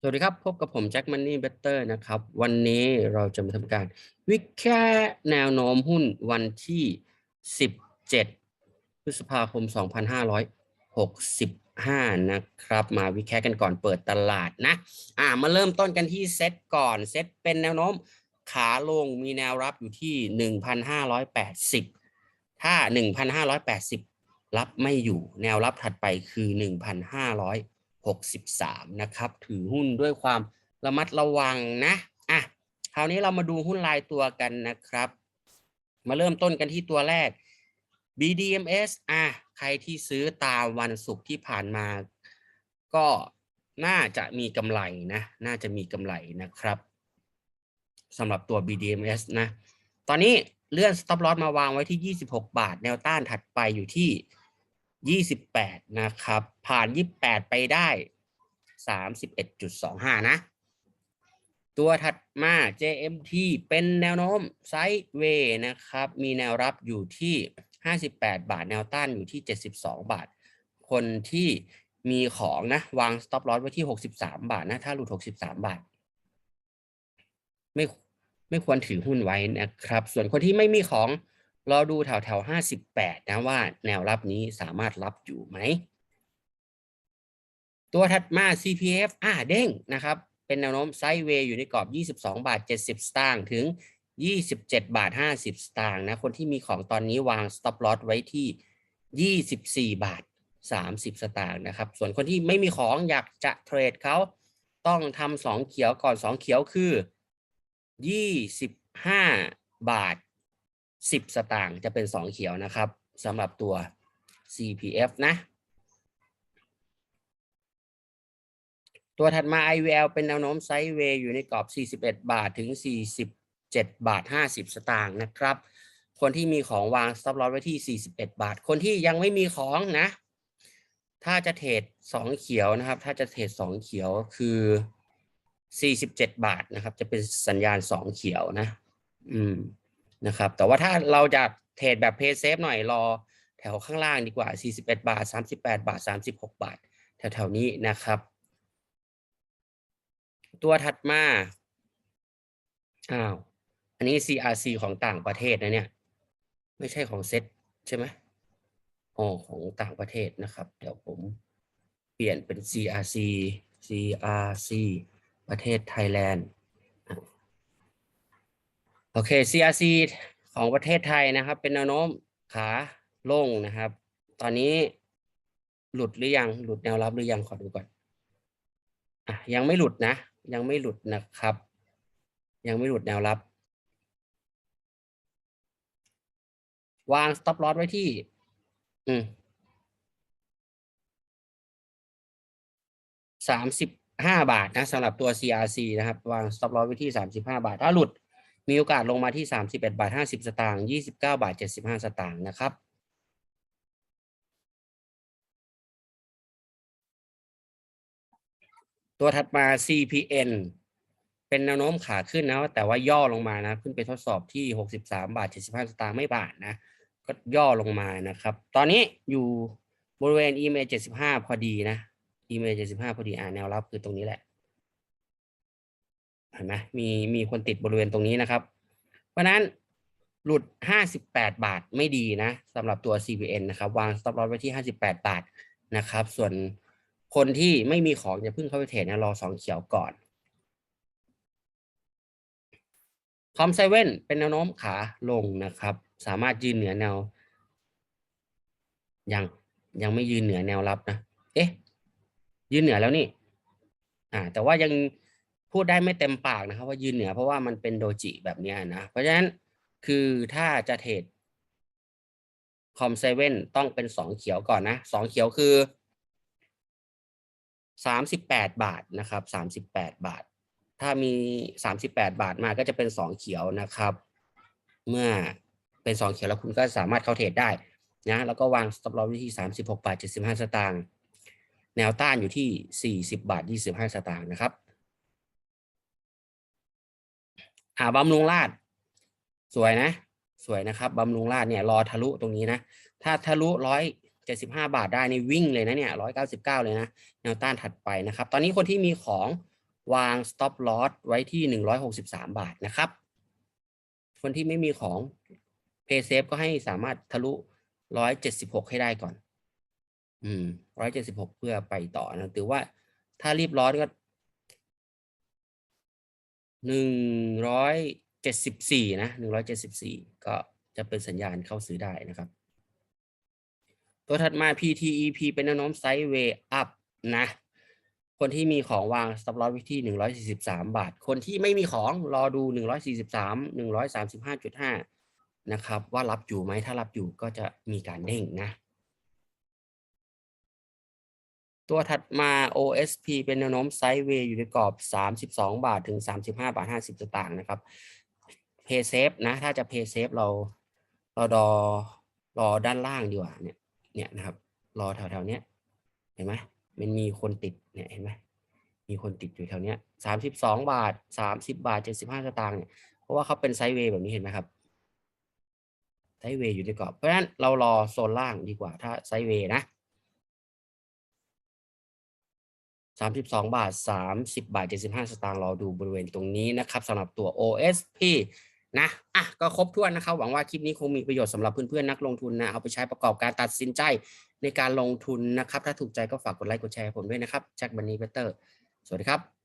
สวัสดีครับ พบกับผมแจ็คมันนี่เบเตอร์นะครับ วันนี้เราจะมาทำการ วิเคราะห์แนวโน้มหุ้นวันที่ 17 พฤษภาคม 2565 นะครับ มาวิเคราะห์กันก่อนเปิดตลาดนะ อ่ามาเริ่มต้นกันที่เซตก่อนเซตเป็นแนวโน้มขาลงมีแนวรับอยู่ที่ 1,580 ถ้า 1,580 รับไม่อยู่แนวรับถัดไปคือ 1,500 63 นะครับ ถือหุ้นด้วยความระมัดระวังนะอะคราวนี้เรามาดูหุ้นรายตัวกันนะครับ มาเริ่มต้นกันที่ตัวแรก BDMs อะใครที่ซื้อตามวันศุกร์ที่ผ่านมา ก็น่าจะมีกำไรนะ น่าจะมีกำไรนะครับสำหรับตัว BDMs นะ ตอนนี้เลื่อน stop loss มาวางไว้ที่ 26 บาท แนวต้านถัดไปอยู่ที่ 28นะครับ ผ่าน28ไปได้31.25นะ ตัวถัดมา JMT เป็นแนวโน้มไซด์เวย์นะครับ มีแนวรับอยู่ที่ 58 บาท แนวต้านอยู่ที่ 72 บาท คนที่มีของนะ วาง stop loss ไว้ที่ 63 บาทนะ ถ้าหลุด 63 บาท ไม่ไม่ควรถือหุ้นไว้นะครับ ส่วนคนที่ไม่มีของ เรอดูแถวแถวห้าสิบแปดนะว่าแนวรับนี้สามารถรับอยู่ไหม ตัวถัดมา CPF อ่าเด้งนะครับ เป็นแนวโน้มไซด์เวย์อยู่ในกรอบ 22 บาท 70 สตางค์ถึง 27 บาท 50 สตางค์นะ คนที่มีของตอนนี้วาง stop loss ไว้ที่ 24 บาท 30 สตางค์นะครับ ส่วนคนที่ไม่มีของอยากจะเทรดเขาต้องทำสองเขียวก่อนสองเขียวคือ 25 บาท 10 สตางค์จะเป็น 2 เขียวนะครับสำหรับตัว CPF นะ ตัวถัดมา IVL เป็นแนวโน้มไซด์เวย์อยู่ในกรอบ 41 บาทถึง 47 บาท 50 สตางค์นะครับ คนที่มีของวาง stop loss ไว้ที่ 41 บาท คนที่ยังไม่มีของนะ ถ้าจะเทรด2เขียวนะครับ ถ้าจะเทรด2เขียวคือ 47 บาทนะครับ จะเป็นสัญญาณ 2 เขียวนะ อืม นะครับ แต่ว่าถ้าเราจะเทรดแบบเพย์เซฟหน่อยรอแถวข้างล่างดีกว่า 41 บาท 38 บาท 36 บาท แถวๆนี้นะครับ ตัวถัดมาอ้าวอันนี้ CRC ของต่างประเทศนะเนี่ย ไม่ใช่ของเซ็ตใช่ไหมอ๋อของต่างประเทศนะครับ เดี๋ยวผมเปลี่ยนเป็น CRC CRC ประเทศไทยแลนด์ โอเค CRC ของประเทศไทยนะครับ เป็นแนวโน้มขาลงนะครับ ตอนนี้หลุดหรือยัง หลุดแนวรับหรือยังขอดูก่อนอะยังไม่หลุดนะ ยังไม่หลุดนะครับ ยังไม่หลุดแนวรับ วาง stop loss ไว้ที่ อืมสามสิบห้าบาทนะสำหรับตัว CRC นะครับ วาง stop loss ไว้ที่สามสิบห้าบาท ถ้าหลุด มีโอกาสลงมาที่ 31 บาท 50 สตางค์ 29 บาท 75 สตางค์นะครับ ตัวถัดมา CPN เป็นแนวโน้มขาขึ้นนะ แต่ว่าย่อลงมานะ ขึ้นไปทดสอบที่ 63 บาท 75 สตางค์ไม่บาทนะ ก็ย่อลงมานะครับ ตอนนี้อยู่บริเวณ EMA 75 พอดีนะ EMA 75 พอดี อ่าแนวรับคือตรงนี้แหละ เห็นไหมมีมีคนติดบริเวณตรงนี้นะครับ เพราะนั้นหลุด 58 บาทไม่ดีนะสำหรับตัว CPN นะครับ วาง stop loss ไว้ที่ 58 บาทนะครับ ส่วนคนที่ไม่มีของอย่าเพิ่งเข้าไปเทรดนะรอสองเขียวก่อนคอมเซเว่นเป็นแนวโน้มขาลงนะครับ สามารถยืนเหนือแนว ยังยังไม่ยืนเหนือแนวรับนะ เอ๊ะ ยืนเหนือแล้วนี่ อ่า แต่ว่ายัง พูดได้ไม่เต็มปากนะครับว่ายืนเหนือเพราะว่ามันเป็นโดจิแบบนี้นะ เพราะฉะนั้นคือถ้าจะเทรดคอมเซเว่นต้องเป็นสองเขียวก่อนนะสองเขียวคือสามสิบแปดบาทนะครับสามสิบแปดบาท ถ้ามีสามสิบแปดบาทมาก็จะเป็นสองเขียวนะครับ เมื่อเป็นสองเขียวแล้วคุณก็สามารถเข้าเทรดได้นะแล้วก็วาง stop loss ไว้ที่สามสิบหกบาทเจ็ดสิบห้าสตางค์แนวต้านอยู่ที่สี่สิบาทยี่สิบห้าสตางค์นะครับ อ่าบำรุงราดสวยนะ สวยนะครับบำรุงราดเนี่ยรอทะลุตรงนี้นะ ถ้าทะลุร้อยเจ็ดสิบห้าบาทได้นี่วิ่งเลยนะเนี่ยร้อยเก้าสิบเก้าเลยนะแนวต้านถัดไปนะครับ ตอนนี้คนที่มีของวาง stop loss ไว้ที่163บสามบาทนะครับ คนที่ไม่มีของ pay safe ก็ให้สามารถทะลุ176ให้ได้ก่อน อืม176เพื่อไปต่อนะถือว่าถ้ารีบร้อนก็ หนึ่งร้อยเจ็ดสิบสี่นะหนึ่งร้อยเจ็ดสิบสี่ก็จะเป็นสัญญาณเข้าซื้อได้นะครับ ตัวถัดมา PTEP เป็นแนวโน้มไซด์เวย์อัพนะ คนที่มีของวางสต็อปลอสไว้ที่หนึ่งร้อยสี่สิบสามบาท คนที่ไม่มีของรอดูหนึ่งร้อยสี่สิบสามหนึ่งร้อยสามสิบห้าจุดห้านะครับ ว่ารับอยู่ไหมถ้ารับอยู่ก็จะมีการเด้งนะ ตัวถัดมา OSP เป็นแนวโน้มไซด์เวย์อยู่ในกรอบ 32 บาทถึง 35 บาท 50 สตางค์นะครับ Pay safe นะ ถ้าจะ Pay safe เราเรารอรอด้านล่างดีกว่าเนี่ยเนี่ยนะครับ รอแถวๆเนี้ยเห็นไหมมันมีคนติดเนี่ยเห็นไหมมีคนติดอยู่แถวเนี้ยสามสิบสองบาทสามสิบาทเจ็ดสิบห้าสตางค์เนี่ยเพราะว่าเขาเป็นไซด์เวย์แบบนี้เห็นไหมครับไซด์เวย์อยู่ในกรอบเพราะฉะนั้นเรารอโซนล่างดีกว่าถ้าไซด์เวย์นะ สามสิบสองบาทสามสิบาทเจ็ดสิบห้าสตางค์รอดูบริเวณตรงนี้นะครับสำหรับตัว OSP นะอะก็ครบถ้วนนะครับ หวังว่าคลิปนี้คงมีประโยชน์สำหรับเพื่อนๆนักลงทุนนะ เอาไปใช้ประกอบการตัดสินใจในการลงทุนนะครับ ถ้าถูกใจก็ฝากกดไลค์กดแชร์ผมด้วยนะครับแจ็คบันนี่เบเตอร์ สวัสดีครับ